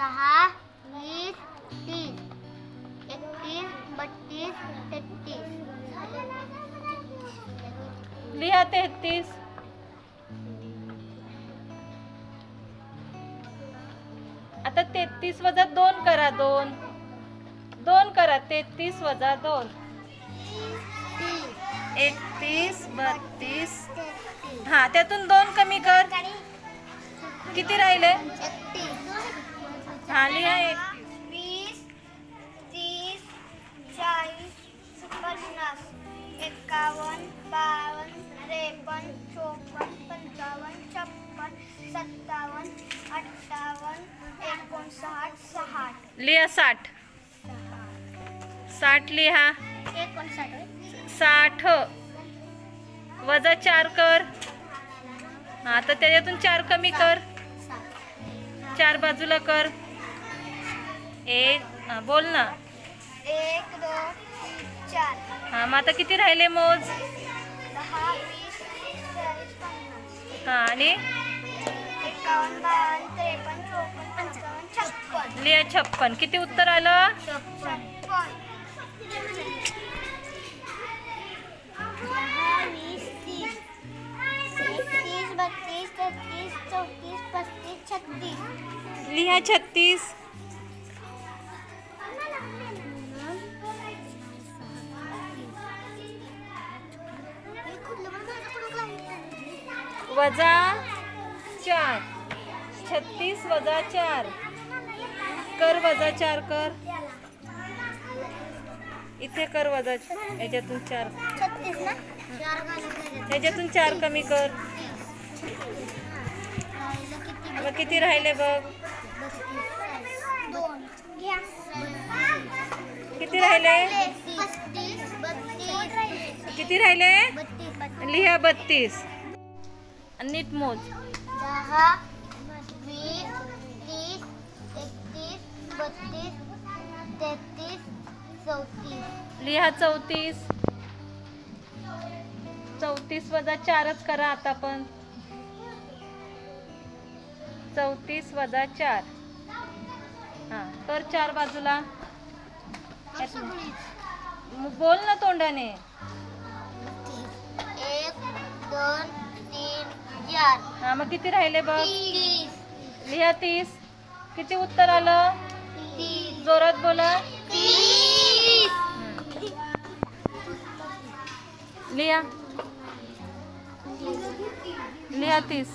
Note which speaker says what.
Speaker 1: दहा
Speaker 2: लिहा तेहतीस आता तेहतीस वजा दोन करा दोन. दोन करा तेहतीस वजा दोन. एकतीस बत्तीस. हा त्यातून दोन कमी कर. किती राहिले? हा लिहा एक. लिहा साठ. साठ लिहा. साठ. वजा चार कर. हा तर त्याच्यातून चार कमी कर. चार बाजूला कर. एक बोल ना.
Speaker 1: एक चार.
Speaker 2: हा मग आता किती राहिले मोज? हा आणि? लिया छप्पन. किती उत्तर आलं?
Speaker 1: तीस बत्तीस चौतीस छत्तीस
Speaker 2: लिहा छत्तीस. वजा चार. छत्तीस वजा चार. कर वजा चार कर. इथे कर वजा याच्यातून चार.
Speaker 1: चार
Speaker 2: याच्यातून चार कमी कर.
Speaker 1: किती
Speaker 2: मग किती राहिले बघ? किती राहिले? किती राहिले? लिहा बत्तीस. नीट मोज.
Speaker 1: दहा वीस
Speaker 2: लिहा चौतीस. चौतीस वजा चारच करा आता पण. चौतीस वजा चार. हा कर चार बाजूला. बोल ना तोंडाने.
Speaker 1: एक दोन तीन चार.
Speaker 2: हा मग किती राहिले बघ? लिहा तीस. किती उत्तर आलं? जोरात बोला. लिहा लिहा तीस